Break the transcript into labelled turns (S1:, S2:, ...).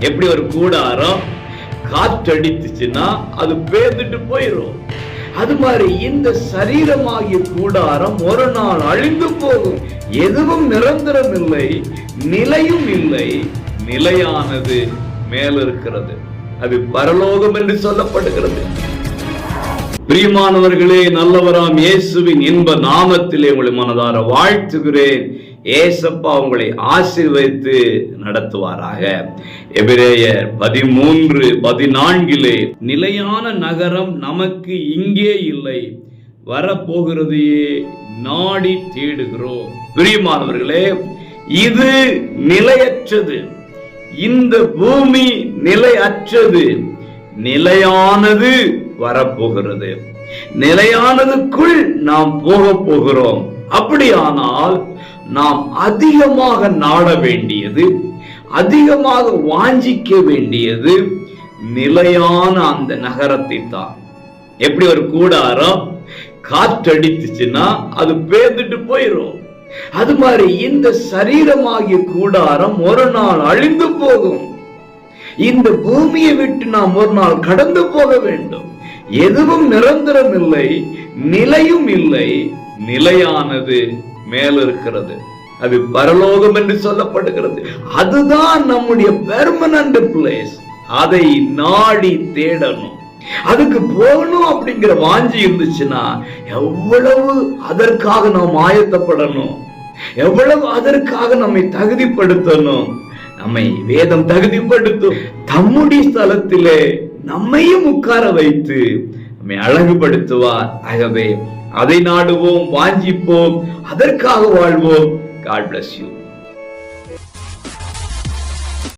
S1: எப்படி ஒரு கூடாரம் காற்றடித்துச்சுன்னா அது பேர்ந்துட்டு போயிடும் அது மாதிரி இந்த சரீரமாகிய கூடாரம் ஒரு நாள் அழிந்து போகும். எதுவும் நிரந்தரம் இல்லை நிலையும் இல்லை நிலையானது மேல இருக்கிறது அது பரலோகம் என்று சொல்லப்படுகிறது. பிரியமானவர்களே நல்லவராம் இயேசுவின் இன்ப நாமத்திலே உங்களை மனதார வாழ்த்துகிறேன். ஏசப்பா உங்களை ஆசீர்வதித்து நடத்துவாராக. எபிரேயர் பதிமூன்று பதினான்கிலே நிலையான நகரம் நமக்கு இங்கே இல்லை. வரப்போகிறதையே நாடி தேடுகிறோம். பிரியமானவர்களே இது நிலையற்றது. இந்த பூமி நிலையற்றது. நிலையானது வரப்போகிறது. நிலையானதுக்குள் நாம் போக போகிறோம். அப்படியானால் நாம் அதிகமாக நாட வேண்டியது அதிகமாக வாஞ்சிக்க வேண்டியது நிலையான அந்த நகரத்தை தான். எப்படி ஒரு கூடாரம் காற்றடித்துச்சுன்னா அது பேர்ந்துட்டு போயிடும் அது மாதிரி இந்த சரீரமாகிய கூடாரம் ஒரு நாள் அழிந்து போகும். இந்த பூமியை விட்டு நாம் ஒரு நாள் கடந்து போக வேண்டும். எதுவும் நிரந்தரம் இல்லை நிலையும் இல்லை நிலையானது மேல இருக்கிறது அது பரலோகம் என்று சொல்லப்படுகிறது. அதுதான் நம்முடைய பெர்மனன்ட் பிளேஸ் அதை நாடி தேடணும். அதுக்கு போகணும் அப்படிங்கிற வாஞ்சி இருந்துச்சுன்னா எவ்வளவு அதற்காக நாம் ஆயத்தப்படணும். எவ்வளவு அதற்காக நம்மை தகுதிப்படுத்தணும். நம்மை வேதம் தகுதிப்படுத்தும். தம்முடைய ஸ்தலத்திலே நம்மையும் உட்கார வைத்து நம்மை அழகுபடுத்துவார். ஆகவே அதை நாடுவோம் வாஞ்சிப்போம் அதற்காக வாழ்வோம். God bless you